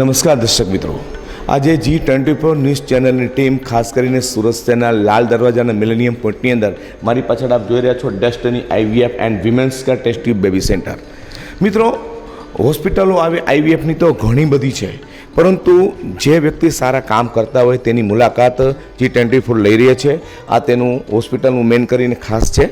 નમસ્કાર દર્શક મિત્રો. આજે જી ટ્વેન્ટી ફોર ન્યૂઝ ચેનલની ટીમ ખાસ કરીને સુરત શહેરના લાલ દરવાજાના મિલેનિયમ પોઈન્ટની અંદર મારી પાછળ આપ જોઈ રહ્યા છો destiny IVF and women's care test tube baby centre મિત્રો, હોસ્પિટલો આવે આઈવીએફની તો ઘણી બધી છે, પરંતુ જે વ્યક્તિ સારા કામ કરતા હોય તેની મુલાકાત જી ટ્વેન્ટી ફોર લઈ રહી છે. આ તેનું હોસ્પિટલનું મેન કરીને ખાસ છે.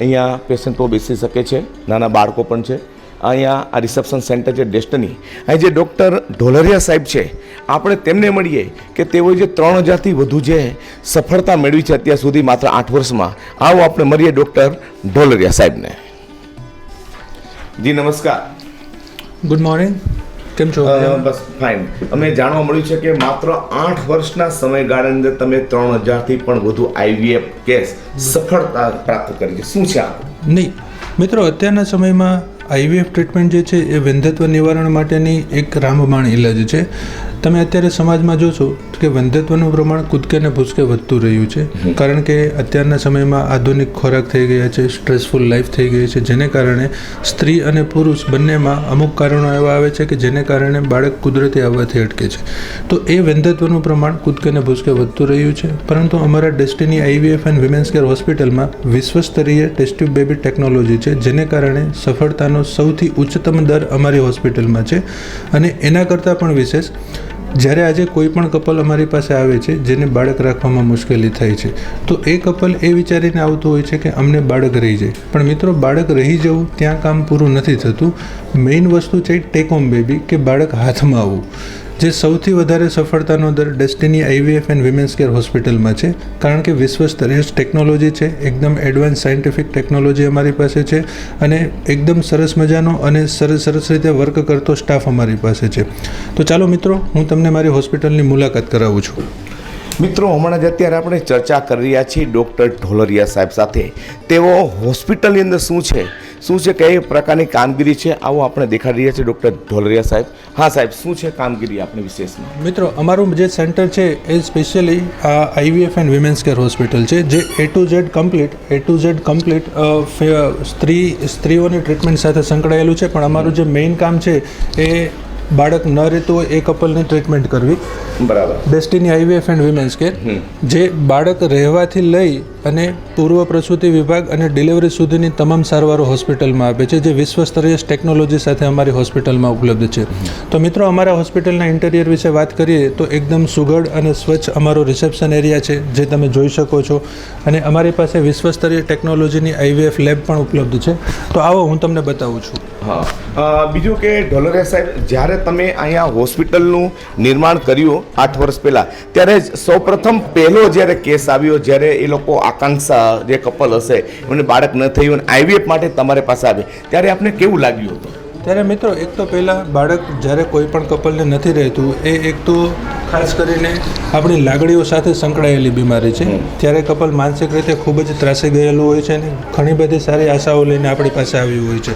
અહીંયા પેશન્ટો બેસી શકે છે, નાના બાળકો પણ છે. અહીંયા આ રિસેપ્શન સેન્ટર છે ડેસ્ટની. અહીં જે ડૉક્ટર ઢોલરિયા સાહેબ છે આપણે તેમને મળીએ કે તેઓએ જે ત્રણ હજારથી વધુ જે સફળતા મેળવી છે અત્યાર સુધી માત્ર આઠ વર્ષમાં. આવો આપણે મળીએ ડૉક્ટર ઢોલરિયા સાહેબને. જી નમસ્કાર. ગુડ મોર્નિંગ કેમ છો? બસ ફાઇન અમે જાણવા મળ્યું છે કે માત્ર આઠ વર્ષના સમયગાળાની અંદર તમે ત્રણ હજારથી પણ વધુ આઈવીએફ કેસ સફળતા પ્રાપ્ત કરી છે. શું છે આ? નહીં. મિત્રો અત્યારના સમયમાં આઈવીએફ ટ્રીટમેન્ટ જે છે એ વંધત્વ નિવારણ માટેની એક રામબાણ ઇલાજ છે. તમે અત્યારે સમાજમાં જોશો કે વંધત્વનું પ્રમાણ કૂદકે ને ભૂસકે વધતું રહ્યું છે. કારણ કે અત્યારના સમયમાં આધુનિક ખોરાક થઈ ગયા છે સ્ટ્રેસફુલ લાઈફ થઈ ગઈ છે જેને કારણે સ્ત્રી અને પુરુષ બંનેમાં અમુક કારણો એવા આવે છે કે જેને કારણે બાળક કુદરતી આવવાથી અટકે છે. તો એ વંધત્વનું પ્રમાણ કૂદકે ને ભૂસકે વધતું રહ્યું છે. પરંતુ અમારા destiny IVF and women's care હોસ્પિટલમાં વિશ્વ સ્તરીય ટેસ્ટ બેબી ટેકનોલોજી છે જેને કારણે સફળતાનો સૌથી ઉચ્ચતમ દર અમારી હોસ્પિટલમાં છે. અને એના કરતાં પણ વિશેષ જ્યારે આજે કોઈ પણ કપલ અમારી પાસે આવે છે, જેને બાળક રાખવામાં મુશ્કેલી થાય છે, તો એ કપલ એ વિચારીને આવતું હોય છે કે અમને બાળક રહી જાય. પણ મિત્રો, બાળક રહી જવું, ત્યાં કામ પૂરું નથી થતું. મેઇન વસ્તુ છે ટેક હોમ બેબી, કે બાળક હાથમાં આવવું. જે સૌથી વધારે સફળતાનો દર destiny IVF and women's care હોસ્પિટલમાં છે. કારણ કે વિશ્વ શ્રેષ્ઠ ટેકનોલોજી છે. એકદમ એડવાન્સ સાયન્ટિફિક ટેકનોલોજી અમારી પાસે છે અને એકદમ સરસ મજાનો અને સરસ સરસ રીતે વર્ક કરતો સ્ટાફ અમારી પાસે છે. તો ચાલો મિત્રો, હું તમને મારી હોસ્પિટલની મુલાકાત કરાવું છું. મિત્રો, હમણાં જ અત્યારે આપણે ચર્ચા કરી રહ્યા છીએ ડૉક્ટર ઢોલરિયા સાહેબ સાથે. તેઓ હોસ્પિટલની અંદર શું છે? શું છે, કઈ પ્રકારની કામગીરી છે? આવો આપણે દેખાડી રહ્યા છીએ ડૉક્ટર ઢોલરિયા સાહેબ. હા સાહેબ, શું છે કામગીરી આપણે વિશેષમાં? મિત્રો, અમારું જે સેન્ટર છે, એ specially IVF and women's care hospital છે, જે A to Z complete A to Z complete સ્ત્રી, સ્ત્રીઓની ટ્રીટમેન્ટ સાથે સંકળાયેલું છે. પણ અમારું જે મેઇન કામ છે, એ બાળક ન રહેતું હોય એ કપલની ટ્રીટમેન્ટ કરવી. બરાબર. Destiny IVF and women's care જે બાળક રહેવાથી લઈ અને પૂર્વ પ્રસૂતિ વિભાગ અને ડિલિવરી સુધીની તમામ સારવારો હોસ્પિટલમાં આપે છે જે વિશ્વ સ્તરીય ટેકનોલોજી સાથે અમારી હોસ્પિટલમાં ઉપલબ્ધ છે. તો મિત્રો અમારા હોસ્પિટલના ઇન્ટિરિયર વિશે વાત કરીએ તો એકદમ સુઘડ અને સ્વચ્છ અમારો રિસેપ્શન એરિયા છે જે તમે જોઈ શકો છો. અને અમારી પાસે વિશ્વ સ્તરીય ટેકનોલોજીની આઈવીએફ લેબ પણ ઉપલબ્ધ છે. તો આવો હું તમને બતાવું છું. હા. બીજું કે ઢોલરિયા સાહેબ જ્યારે તમે અહીંયા હોસ્પિટલનું નિર્માણ કર્યું આઠ વર્ષ પહેલાં ત્યારે સૌપ્રથમ પહેલો જ્યારે કેસ આવ્યો જ્યારે એ લોકો આકાંક્ષા જે કપલ હશે એમને બાળક ન થયું અને આઈવીએફ માટે તમારે પાસે આવે ત્યારે આપને કેવું લાગ્યું હતું? ત્યારે મિત્રો એક તો પહેલાં બાળક જ્યારે કોઈ પણ કપલને નથી રહેતું એ એક તો ખાસ કરીને આપણી લાગણીઓ સાથે સંકળાયેલી બીમારી છે. ત્યારે કપલ માનસિક રીતે ખૂબ જ ત્રાસી ગયેલું હોય છે અને ઘણી બધી સારી આશાઓ લઈને આપણી પાસે આવ્યું હોય છે.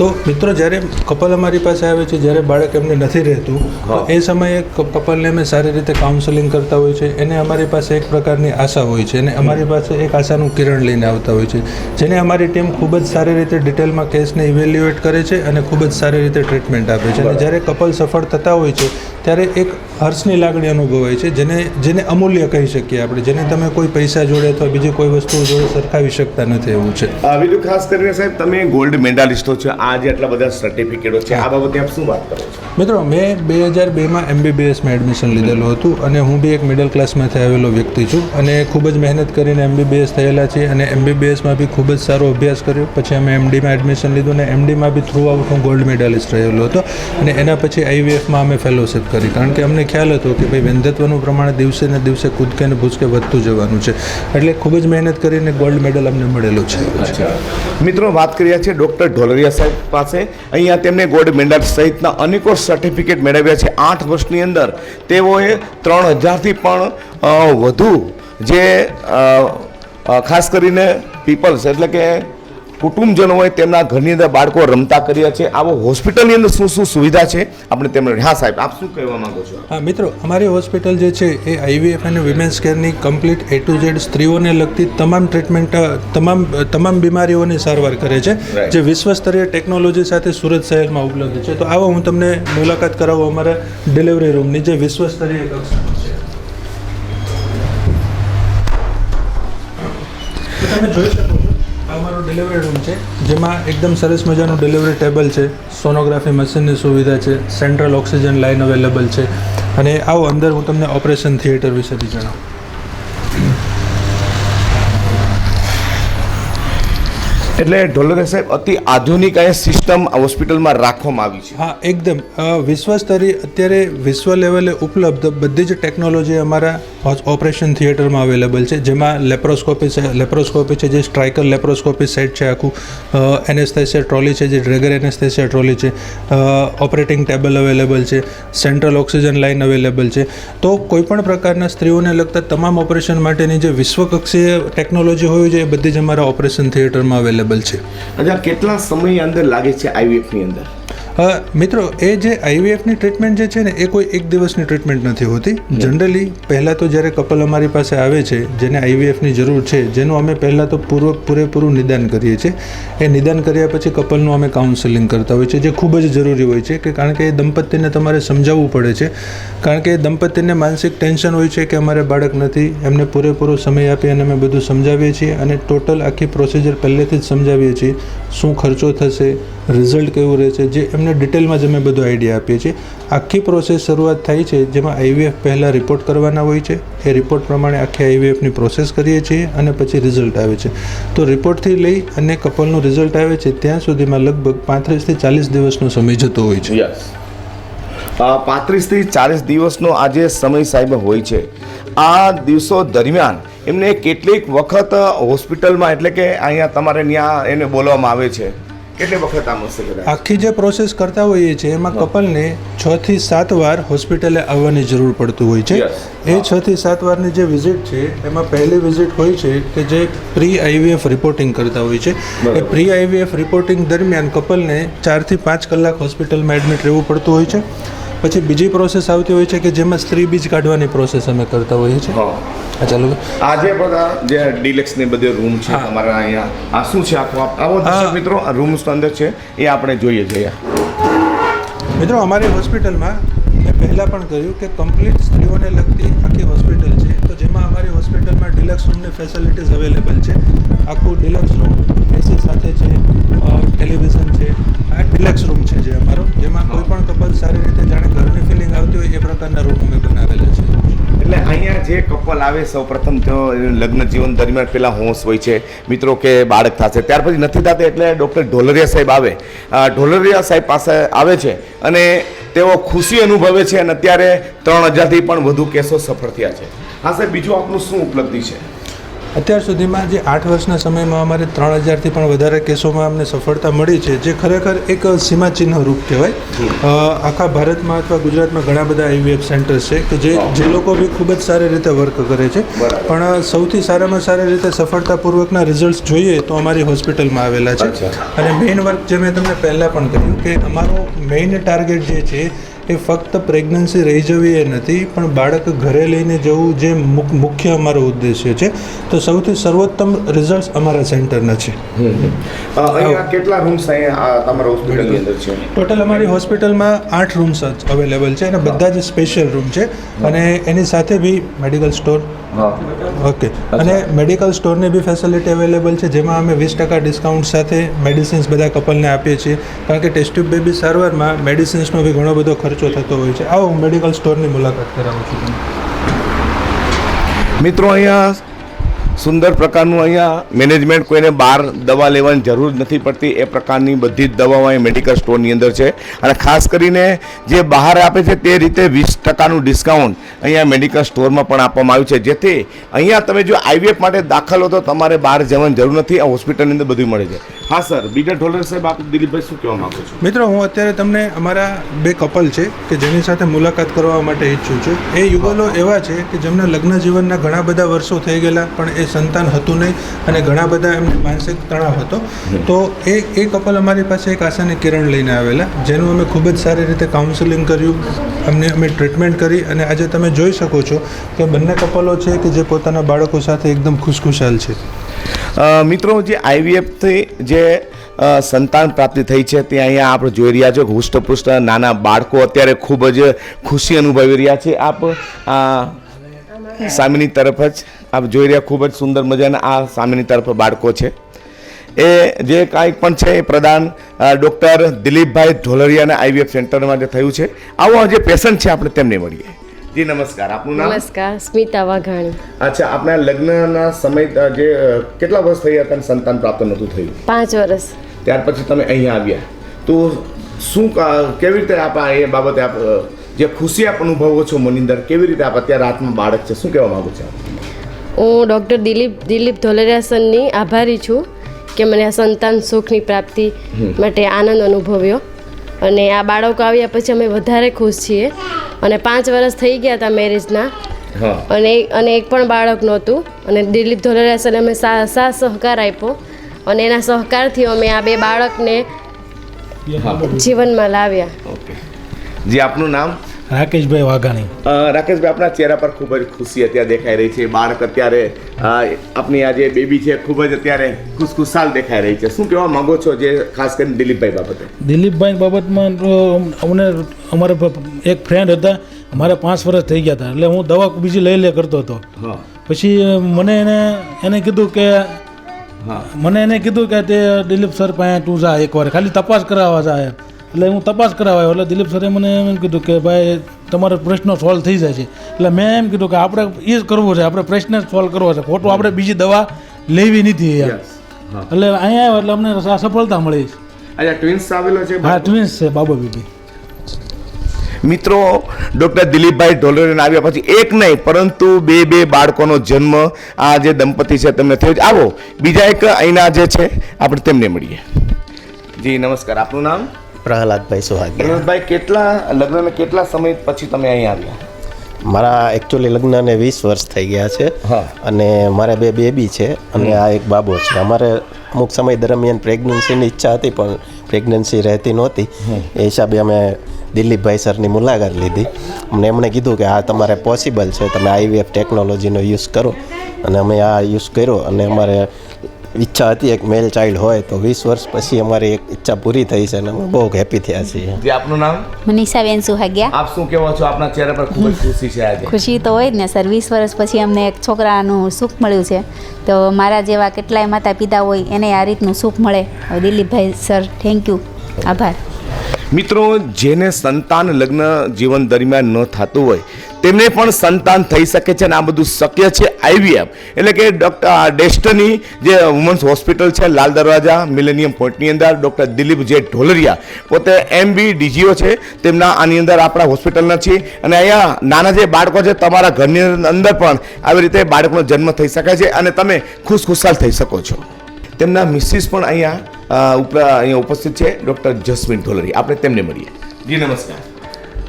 તો મિત્રો જ્યારે કપલ અમારી પાસે આવે છે જ્યારે બાળક એમને નથી રહેતું તો એ સમયે કપલને અમે સારી રીતે કાઉન્સેલિંગ કરતા હોય છે. એને અમારી પાસે એક પ્રકારની આશા હોય છે. અને અમારી પાસે એક આશાનું કિરણ લઈને આવતા હોય છે. જેને અમારી ટીમ ખૂબ જ સારી રીતે ડિટેલમાં કેસને ઇવેલ્યુએટ કરે છે અને ખૂબ જ સારી રીતે ટ્રીટમેન્ટ આપે છે. અને જ્યારે કપલ સફળ થતા હોય છે ત્યારે એક હર્ષની લાગણી અનુભવાય છે જેને જેને અમૂલ્ય કહી શકીએ આપણે. જેને તમે કોઈ પૈસા જોડે અથવા બીજી કોઈ વસ્તુઓ જોડે સરખાવી શકતા નથી એવું છે. બીજું ખાસ કરીને સાહેબ તમે ગોલ્ડ મેડાલિસ્ટો છો. આ જે આટલા બધા સર્ટિફિકેટો છે આ બાબતે આપ શું વાત કરો છો? મિત્રો મેં બે હજાર બેમાં એમબીબીએસમાં એડમિશન લીધેલું હતું અને હું બી એક મિડલ ક્લાસમાંથી આવેલો વ્યક્તિ છું અને ખૂબ જ મહેનત કરીને એમબીબીએસ થયેલા છે અને એમબીબીએસમાં બી ખૂબ જ સારો અભ્યાસ કર્યો. પછી અમે એમડીમાં એડમિશન લીધું અને એમડીમાં બી થ્રુ આઉટ હું ગોલ્ડ મેડાલિસ્ટ રહેલો હતો અને એના પછી આઈવીએફમાં અમે ફેલોશિપ કરી. કારણ કે અમને ખ્યાલ હતો કે ભાઈ વેંધત્વનું પ્રમાણ દિવસે ને દિવસે કૂદકે ને ભૂસકે વધતું જવાનું છે. એટલે ખૂબ જ મહેનત કરીને ગોલ્ડ મેડલ અમને મળેલું છે. મિત્રો વાત કરી રહ્યા છે ડૉક્ટર ઢોલરિયા સાહેબ પાસે. અહીંયા તેમને ગોલ્ડ મેડલ સહિતના અનેકો સર્ટિફિકેટ મેળવ્યા છે. આઠ વર્ષની અંદર તેઓએ ત્રણ હજારથી પણ વધુ જે ખાસ કરીને પીપલ્સ એટલે કે કુટુંબજનો હોય તેમના ઘરની અંદર બાળકો રમતા કર્યા છે. આવો હોસ્પિટલની અંદર શું શું સુવિધા છે? આપણે તેમણે હા સાહેબ આપ શું કહેવા માંગો છો? હા મિત્રો અમારી હોસ્પિટલ જે છે એ આઈવીએફ અને વિમેન્સ કેરની કમ્પ્લીટ એ ટુ ઝેડ સ્ત્રીઓને લગતી તમામ ટ્રીટમેન્ટ તમામ તમામ બીમારીઓની સારવાર કરે છે. જે વિશ્વ સ્તરીય ટેકનોલોજી સાથે સુરત શહેરમાં ઉપલબ્ધ છે. તો આવો હું તમને મુલાકાત કરાવું અમારા ડિલિવરી રૂમની જે વિશ્વ સ્તરીય કક્ષાનો છે. તમે જોઈ શકો આ અમારો ડિલિવરી રૂમ છે, જેમાં એકદમ સરસ મજાનું ડિલિવરી ટેબલ છે સોનોગ્રાફી મશીનની સુવિધા છે સેન્ટ્રલ ઓક્સિજન લાઇન અવેલેબલ છે. અને આવો અંદર હું તમને ઓપરેશન થિયેટર વિશેથી જણાવું. એટલે ઢોલરે સાહેબ, અતિ આધુનિક આ સિસ્ટમ હોસ્પિટલમાં રાખવામાં આવી છે. હા, એકદમ. વિશ્વ સ્તરે અત્યારે વિશ્વ લેવલે ઉપલબ્ધ બધી જ ટેકનોલોજી અમારા ઓપરેશન થિયેટરમાં અવેલેબલ છે, જેમાં લેપ્રોસ્કોપી છે લેપ્રોસ્કોપી છે, જે સ્ટ્રાઇકર લેપ્રોસ્કોપી સેટ છે આખું. એનેસ્થેસિયા ટ્રોલી છે, જે ડ્રેગર એનેસ્થેસિયા ટ્રોલી છે. ઓપરેટિંગ ટેબલ અવેલેબલ છે સેન્ટ્રલ ઓક્સિજન લાઇન અવેલેબલ છે. તો કોઈપણ પ્રકારના સ્ત્રીઓને લગતા તમામ ઓપરેશન માટેની જે વિશ્વકક્ષીય ટેકનોલોજી હોવી જોઈએ એ બધી જ અમારા ઓપરેશન થિયેટરમાં અવેલેબલ છે. અચ્છા કેટલા સમય અંદર લાગે છે આઈવીએફની અંદર? મિત્રો એ જે આઈવીએફની ટ્રીટમેન્ટ જે છે ને એ કોઈ એક દિવસની ટ્રીટમેન્ટ નથી હોતી. જનરલી પહેલાં તો જ્યારે કપલ અમારી પાસે આવે છે જેને આઈવીએફની જરૂર છે જેનું અમે પહેલાં તો પૂરો પૂરેપૂરું નિદાન કરીએ છીએ. એ નિદાન કર્યા પછી કપલનું અમે કાઉન્સેલિંગ કરતા હોઈએ છીએ જે ખૂબ જ જરૂરી હોય છે કે કારણ કે એ દંપતીને તમારે સમજાવવું પડે છે. કારણ કે એ દંપતીને માનસિક ટેન્શન હોય છે કે અમારે બાળક નથી એમને પૂરેપૂરો સમય આપી અને અમે બધું સમજાવીએ છીએ અને ટોટલ આખી પ્રોસિજર પહેલેથી જ સમજાવીએ છીએ શું ખર્ચો થશે રિઝલ્ટ કેવું રહે છે, જે એમને ડિટેલમાં જ અમે બધો આઈડિયા આપીએ છીએ. આખી પ્રોસેસ શરૂઆત થાય છે, જેમાં આઈવીએફ પહેલાં રિપોર્ટ કરવાના હોય છે. એ રિપોર્ટ પ્રમાણે આખી આઈવીએફની પ્રોસેસ કરીએ છીએ અને પછી રિઝલ્ટ આવે છે. તો રિપોર્ટથી લઈ અને કપલનું રિઝલ્ટ આવે છે, ત્યાં સુધીમાં લગભગ પાંત્રીસથી ચાલીસ દિવસનો સમય જતો હોય છે. પાંત્રીસથી ચાલીસ દિવસનો આ જે સમય સાહેબ હોય છે. આ દિવસો દરમિયાન એમને કેટલીક વખત હોસ્પિટલમાં એટલે કે અહીંયા તમારે ત્યાં એને બોલવામાં આવે છે. કેટલી વખત આ કદાચ? આખી જે પ્રોસેસ કરતા હોઈએ છીએ એમાં કપલને છ થી સાત વાર હોસ્પિટલે આવવાની જરૂર પડતું હોય છે. એ છ થી સાત વારની જે વિઝિટ છે એમાં પહેલી વિઝિટ હોય છે કે જે પ્રી આઈવીએફ રિપોર્ટિંગ કરતા હોય છે. એ પ્રી આઈવીએફ રિપોર્ટિંગ દરમિયાન કપલને ચારથી પાંચ કલાક હોસ્પિટલમાં એડમિટ રહેવું પડતું હોય છે. પછી બીજી પ્રોસેસ આવતી હોય છે કે જેમાં સ્ત્રી બીજ કાઢવાની પ્રોસેસ અમે કરતા હોઈએ છીએ? હા. ચાલો. આજે બધા જે ડિલેક્સ ને બધે રૂમ છે અમારા અહીંયા આ શું છે આખો આવો દર્શક મિત્રો આ રૂમ્સ અંદર છે એ આપણે જોઈએ છીએ મિત્રો અમારી હોસ્પિટલમાં મેં પહેલાં પણ કહ્યું કે કમ્પ્લીટ સ્ત્રીઓને લગતી આખી હોસ્પિટલ છે. તો જેમાં અમારી હોસ્પિટલમાં ડિલક્સ રૂમની ફેસિલિટીઝ અવેલેબલ છે. આખું ડિલક્સ રૂમ એસી સાથે છે ટેલિવિઝન છે. આ ડિલક્સ રૂમ છે જે અમારો જેમાં કોઈ પણ પ્રકારના રૂમ અમે બનાવેલા છે. એટલે અહીંયા જે કપલ આવે સૌ પ્રથમ લગ્ન જીવન દરમિયાન પેલા હોશ હોય છે. મિત્રો કે બાળક થશે, ત્યાર પછી નથી થતા એટલે ડૉક્ટર ઢોલરિયા સાહેબ આવે. ઢોલરિયા સાહેબ પાસે આવે છે અને તેઓ ખુશી અનુભવે છે અને અત્યારે ત્રણ હજારથી પણ વધુ કેસો સફળ થયા છે. હા સાહેબ, બીજું આપનું શું ઉપલબ્ધિ છે? અત્યાર સુધીમાં જે આઠ વર્ષના સમયમાં અમારે ત્રણ હજારથી પણ વધારે કેસોમાં અમને સફળતા મળી છે જે ખરેખર એક સીમાચિહ્ન રૂપ કહેવાય. આખા ભારતમાં અથવા ગુજરાતમાં ઘણા બધા આઈવીએફ સેન્ટર્સ છે કે જે જે લોકો બી ખૂબ જ સારી રીતે વર્ક કરે છે. પણ સૌથી સારામાં સારી રીતે સફળતાપૂર્વકના રિઝલ્ટ જોઈએ તો અમારી હોસ્પિટલમાં આવેલા છે. અને મેઇન વર્ક જે મેં તમને પહેલાં પણ કહ્યું કે અમારો મેઇન ટાર્ગેટ જે છે એ ફક્ત પ્રેગ્નન્સી રહી જવી એ નથી પણ બાળક ઘરે લઈને જવું જે મુખ્ય અમારો ઉદ્દેશ્ય છે. તો સૌથી સર્વોત્તમ રિઝલ્ટ અમારા સેન્ટરના છે. કેટલા રૂમ્સ તમારા હોસ્પિટલની અંદર છે? ટોટલ અમારી હોસ્પિટલમાં આઠ રૂમ્સ અવેલેબલ છે અને બધા જ સ્પેશિયલ રૂમ છે. અને એની સાથે બી મેડિકલ સ્ટોર ઓકે અને મેડિકલ સ્ટોરની બી ફેસિલિટી અવેલેબલ છે જેમાં અમે વીસ ટકા ડિસ્કાઉન્ટ સાથે મેડિસિન્સ બધા કપલને આપીએ છીએ. કારણ કે ટેસ્ટ્યુબ બેબી સારવારમાં મેડિસિન્સનો બી ઘણો બધો ખર્ચો થતો હોય છે. આવો મેડિકલ સ્ટોરની મુલાકાત કરાવું છું મિત્રો અહીંયા સુંદર પ્રકારનું અહીંયા મેનેજમેન્ટ કોઈને બહાર દવા લેવાની જરૂર નથી પડતી. એ પ્રકારની બધી જ દવાઓ અહીં મેડિકલ સ્ટોરની અંદર છે. અને ખાસ કરીને જે બહાર આપે છે તે રીતે વીસ ટકાનું ડિસ્કાઉન્ટ અહીંયા મેડિકલ સ્ટોરમાં પણ આપવામાં આવ્યું છે. જેથી અહીંયા તમે જો આઈવીએફ માટે દાખલ હો તો તમારે બહાર જવાની જરૂર નથી. આ હોસ્પિટલની અંદર બધું મળે છે. હા સર બીજા ઢોલર સાહેબ, આપ દિલીપભાઈ શું કહેવા માગો છો? મિત્રો, હું અત્યારે તમને અમારા બે કપલ છે કે જેની સાથે મુલાકાત કરવા માટે ઈચ્છું છું. એ યુગલો એવા છે કે જેમના લગ્ન જીવનના ઘણા બધા વર્ષો થઈ ગયેલા, પણ એ સંતાન હતું નહીં અને ઘણા બધા એમને માનસિક તણાવ હતો. તો એ એ કપલ અમારી પાસે એક આશાની કિરણ લઈને આવેલા, જેનું અમે ખૂબ જ સારી રીતે કાઉન્સેલિંગ કર્યું, અમને, અમે ટ્રીટમેન્ટ કરી અને આજે તમે જોઈ શકો છો કે બંને કપલો છે કે જે પોતાના બાળકો સાથે એકદમ ખુશખુશાલ છે. મિત્રો, જે આઈવીએફથી જે સંતાન પ્રાપ્તિ થઈ છે, તે અહીંયા આપણે જોઈ રહ્યા છો હુષ્ટપુષ્ટ નાના બાળકો અત્યારે ખૂબ જ ખુશી અનુભવી રહ્યા છે. આપ સામેની તરફ જ આપ જોઈ રહ્યા ખૂબ જ સુંદર મજાના આ સામેની તરફ બાળકો છે. એ જે કાંઈક પણ છે એ પ્રદાન ડૉક્ટર દિલીપભાઈ ઢોલરિયાના આઈવીએફ સેન્ટરમાં જે થયું છે આવો જે પેશન્ટ છે આપણે તેમને મળીએ. જી નમસ્કાર. આપનું નામ? નમસ્કાર સ્મિતા વાઘાણી. અચ્છા આપણા લગ્નના સમય જે કેટલા વર્ષ થઈ હતા સંતાન પ્રાપ્ત નહોતું થયું? પાંચ વર્ષ. ત્યાર પછી તમે અહીંયા આવ્યા. તો શું કેવી રીતે આપ એ બાબતે આપ જે ખુશી આપ અનુભવો છો મની અંદર કેવી રીતે આપ અત્યારે હાથમાં બાળક છે? શું કહેવા માંગુ છો આપ? હું ડૉક્ટર દિલીપ દિલીપ ધોલેરાસનની આભારી છું કે મને આ સંતાન સુખની પ્રાપ્તિ માટે આનંદ અનુભવ્યો. અને આ બાળકો આવ્યા પછી અમે વધારે ખુશ છીએ. અને પાંચ વર્ષ થઈ ગયા હતા મેરેજના. અને અને એક પણ બાળક નહોતું. અને દિલીપ ધોલરિયાસને અમે સા સા સહકાર આપ્યો. અને એના સહકારથી અમે આ બે બાળકને જીવનમાં લાવ્યા. જી આપનું નામ? રાકેશભાઈ વાઘાણી. રાકેશભાઈ આપના ચહેરા પર ખૂબ જ ખુશી અત્યારે દેખાઈ રહી છે. બાળક અત્યારે આપની આ જે બેબી છે ખૂબ જ અત્યારે ખુશખુશાલ દેખાઈ રહી છે. શું કહેવા માંગો છો જે ખાસ કરીને દિલીપભાઈ બાબતે? દિલીપભાઈ બાબતમાં અમને અમારે એક ફ્રેન્ડ હતા. અમારે પાંચ વર્ષ થઈ ગયા હતા. એટલે હું દવા બીજી લઈ લે કરતો હતો. પછી મને એને એને કીધું કે મને એને કીધું કે તે દિલીપ સર પાસે તું જા એકવાર. ખાલી તપાસ કરાવવા જાય એટલે હું તપાસ કરાવ્યો. એટલે દિલીપ સરે મને એમ કીધું કે ભાઈ તમારો પ્રશ્ન સોલ્વ થઈ જાય છે. એટલે મેં એમ કીધું કે આપણે એ જ કરવું છે. આપણે પ્રશ્ન જ સોલ્વ કરવો છે. ખોટું આપણે બીજી દવા લેવી નથી. એટલે અહીંયા આવ્યો એટલે અમને આ સફળતા મળી. છે ટ્વિન્સ આવેલો છે હા ટ્વિન્સ છે બાબો બીબી. મિત્રો ડૉક્ટર દિલીપભાઈ ઢોલરીને આવ્યા પછી એક નહીં પરંતુ બે બે બાળકોનો જન્મ આ જે દંપતી છે તેમને થયો આવો બીજા એક અહીંના જે છે આપણે તેમને મળીએ. જી નમસ્કાર. આપનું નામ? પ્રહલાદભાઈ સુહાગી પ્રહલાદભાઈ કેટલા લગ્નને કેટલા સમય પછી તમે અહીં આવ્યા? મારા એકચ્યુઅલી લગ્નને વીસ વર્ષ થઈ ગયા છે અને મારે બે બેબી છે અને આ એક બાબો છે. અમારે અમુક સમય દરમિયાન પ્રેગ્નન્સીની ઈચ્છા હતી પણ પ્રેગ્નન્સી રહેતી નહોતી. એ હિસાબે અમે દિલીપભાઈ સરની મુલાકાત લીધી. અમને એમણે કીધું કે આ તમારે પોસિબલ છે તમે આઈવીએફ ટેકનોલોજીનો યુઝ કરો. અને અમે આ યુઝ કર્યો અને અમારે ઈચ્છા હતી એક મેલ ચાઇલ્ડ હોય તો વીસ વર્ષ પછી અમારી એક ઈચ્છા પૂરી થઈ છે અને અમે બહુ હેપી થયા છીએ. જે આપનું નામ? મનીષાબેન સુહાગ્યા. આપ શું કહેવા છો? આપના ચહેરા પર ખૂબ જ ખુશી છે આજે. ખુશી તો હોય જ ને સર. વીસ વર્ષ પછી અમને એક છોકરાનું સુખ મળ્યું છે. તો મારા જેવા કેટલાય માતા પિતા હોય એને આ રીતનું સુખ મળે. હવે દિલીપભાઈ સર થેન્ક યુ આભાર. મિત્રો જેને સંતાન લગ્ન જીવન દરમિયાન ન થતું હોય તેમને પણ સંતાન થઈ શકે છે અને આ બધું શક્ય છે આઈવીએફ. એટલે કે ડોક્ટર ડેસ્ટની જે વુમન્સ હોસ્પિટલ છે, લાલ દરવાજા, મિલેનિયમ પોઈન્ટની અંદર, ડૉક્ટર દિલીપ જે ઢોલરિયા, પોતે એમબી, ડીજીઓ છે, તેમના આની અંદર આપણા હોસ્પિટલના છીએ. અને અહીંયા નાના જે બાળકો છે, તમારા ઘરની અંદર પણ આવી રીતે બાળકનો જન્મ થઈ શકે છે અને તમે ખુશખુશાલ થઈ શકો છો. તેમના મિસિસ પણ અહીંયા અહીંયા ઉપસ્થિત છે, ડૉક્ટર જસ્મીન ઢોલરી આપણે તેમને મળીએ. જી, નમસ્કાર.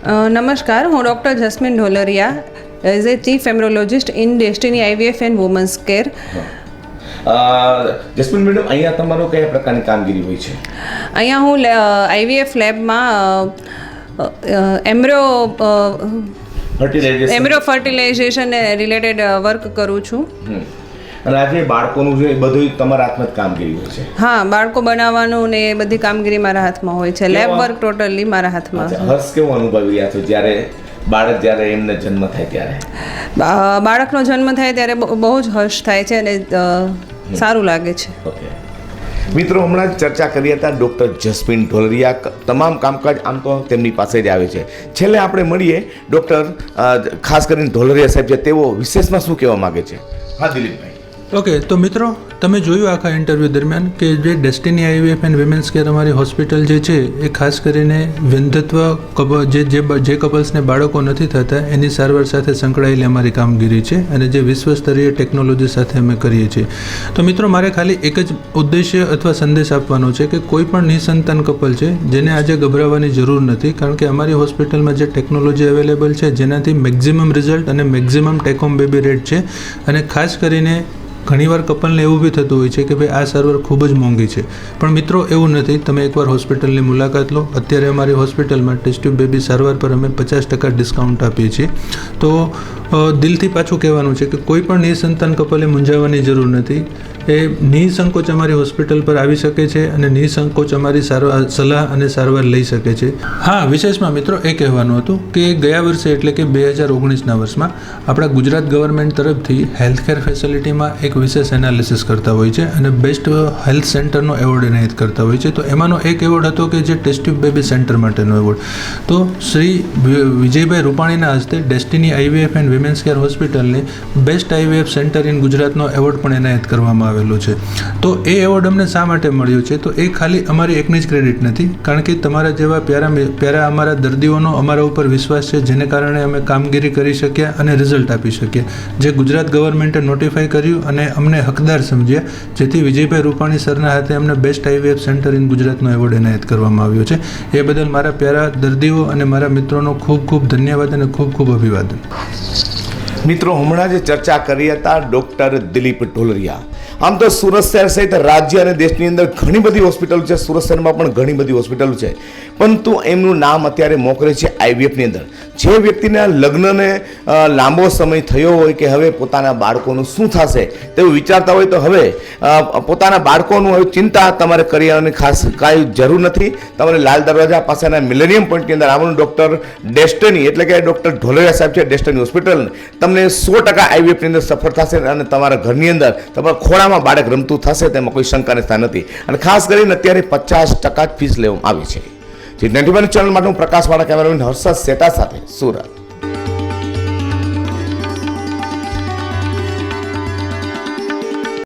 નમસ્કાર હું doctor Jasmine Dholariya as a chief embryologist in destiny IVF and women's care. Jasmine madam અહીંયા તમારો કયા પ્રકારની કામગીરી હોય છે? અહીંયા હું આઈવીએફ લેબમાં embryo embryo embryo fertilisation related work કરું છું. અને આજે બાળકોનું જે બધું તમારા હાથમાં જ કામગીરી હોય છે. હા બાળકો બનાવવાનું ને એ બધી કામગીરી મારા હાથમાં હોય છે. લેબ વર્ક ટોટલી મારા હાથમાં. હર્ષ કેવું અનુભવી રહ્યા છો? જ્યારે બાળક જ્યારે એમને જન્મ થાય ત્યારે? બાળકનો જન્મ થાય ત્યારે બહુ બહુ જ હર્ષ થાય છે અને સારું લાગે છે. ઓકે. મિત્રો હમણાં જ ચર્ચા કરી હતા ડૉક્ટર જસ્મીન ઢોલરિયા. તમામ કામકાજ આમ તો તેમની પાસે જ આવે છે. છેલ્લે આપણે મળીએ ડૉક્ટર ખાસ કરીને ઢોલરિયા સાહેબ છે તેઓ વિશેષમાં શું કહેવા માગે છે? હા દિલીપભાઈ. ઓકે તો મિત્રો, તમે જોયું આખા ઇન્ટરવ્યૂ દરમિયાન કે જે destiny IVF and women's care અમારી હોસ્પિટલ જે છે, એ ખાસ કરીને વિંધત્વ જે જે જે કપલ્સને બાળકો નથી થતા, એની સારવાર સાથે સંકળાયેલી અમારી કામગીરી છે અને જે વિશ્વ સ્તરીય ટેકનોલોજી સાથે અમે કરીએ છીએ. તો મિત્રો, મારે ખાલી એક જ ઉદ્દેશ્ય અથવા સંદેશ આપવાનો છે કે કોઈ પણ નિસંતાન કપલ છે, જેને આજે ગભરાવાની જરૂર નથી, કારણ કે અમારી હોસ્પિટલમાં જે ટેકનોલોજી અવેલેબલ છે, જેનાથી મેક્ઝિમમ રિઝલ્ટ અને maximum take home baby rate છે અને ખાસ કરીને ઘણીવાર કપલને એવું બી થતું હોય છે કે ભાઈ આ સારવાર ખૂબ જ મોંઘી છે. પણ મિત્રો, એવું નથી. તમે એકવાર હોસ્પિટલની મુલાકાત લો. અત્યારે અમારી હોસ્પિટલમાં ટેસ્ટ્યુબ બેબી સારવાર પર અમે પચાસ ટકા ડિસ્કાઉન્ટ આપીએ છીએ. તો દિલથી પાછું કહેવાનું છે કે કોઈ પણ નિસંતાન કપલે મૂંઝાવવાની જરૂર નથી. એ નિસંકોચ અમારી હોસ્પિટલ પર આવી શકે છે અને નિસંકોચ અમારી સારવાર, સલાહ અને સારવાર લઈ શકે છે. હા, વિશેષમાં મિત્રો એ કહેવાનું હતું કે ગયા વર્ષે એટલે કે બે હજાર ઓગણીસના વર્ષમાં આપણા ગુજરાત ગવર્મેન્ટ તરફથી હેલ્થકેર ફેસિલિટીમાં એક વિશેષ એનાલિસિસ કરતા હોય છે અને બેસ્ટ હેલ્થ સેન્ટરનો એવોર્ડ એનાયત કરતા હોય છે. તો એમાંનો એક એવોર્ડ હતો કે જે ટેસ્ટ ટ્યુબ બેબી સેન્ટર માટેનો એવોર્ડ. તો શ્રી વિજયભાઈ રૂપાણીના હસ્તે destiny IVF and women's care હોસ્પિટલને બેસ્ટ આઈવીએફ સેન્ટર ઇન ગુજરાતનો એવોર્ડ પણ એનાયત કરવામાં આવેલો છે. તો એ એવોર્ડ અમને શા માટે મળ્યો છે? તો એ ખાલી અમારી એકની જ ક્રેડિટ નથી, કારણ કે તમારા જેવા પ્યારા પ્યારા અમારા દર્દીઓનો અમારા ઉપર વિશ્વાસ છે, જેને કારણે અમે કામગીરી કરી શક્યા અને રિઝલ્ટ આપી શક્યા. જે ગુજરાત ગવર્મેન્ટે નોટિફાઈ કર્યું અને અમને હકદાર સમજ્યા, જેથી વિજયભાઈ રૂપાણી સરના હાથે અમને બેસ્ટ આઈવીએફ સેન્ટર ઇન ગુજરાતનો એવોર્ડ એનાયત કરવામાં આવ્યો છે. એ બદલ મારા પ્યારા દર્દીઓ અને મારા મિત્રોનો ખૂબ ખૂબ ધન્યવાદ અને ખૂબ ખૂબ અભિવાદન. મિત્રો હમણાં જે ચર્ચા કરી હતા ડૉક્ટર દિલીપ ઢોલરિયા. આમ તો સુરત શહેર સહિત રાજ્ય અને દેશની અંદર ઘણી બધી હોસ્પિટલો છે. સુરત શહેરમાં પણ ઘણી બધી હોસ્પિટલો છે. પરંતુ એમનું નામ અત્યારે મોકલે છે આઈવીએફની અંદર. જે વ્યક્તિના લગ્નને લાંબો સમય થયો હોય કે હવે પોતાના બાળકોનું શું થશે તેવું વિચારતા હોય તો હવે પોતાના બાળકોનું હવે ચિંતા તમારે કરવાની ખાસ કાંઈ જરૂર નથી. તમારે લાલ દરવાજા પાસેના મિલેનિયમ પોઈન્ટની અંદર આવવાનું ડૉક્ટર ડેસ્ટની, એટલે કે ડૉક્ટર ઢોલરિયા સાહેબ છે ડેસ્ટની હોસ્પિટલ તમને સો ટકા આઈવીએફની અંદર સફળ થશે અને તમારા ઘરની અંદર તમારા ખોળામાં બાળક રમતું થશે તેમાં કોઈ શંકાને સ્થાન નથી. અને ખાસ કરીને અત્યારે પચાસ ટકા જ ફીસ લેવામાં આવી છે. જે નાઇન્ટી ચેનલ માટે હું પ્રકાશવાળા કેમેરામેન હર્ષદ સેટા સાથે સુરત.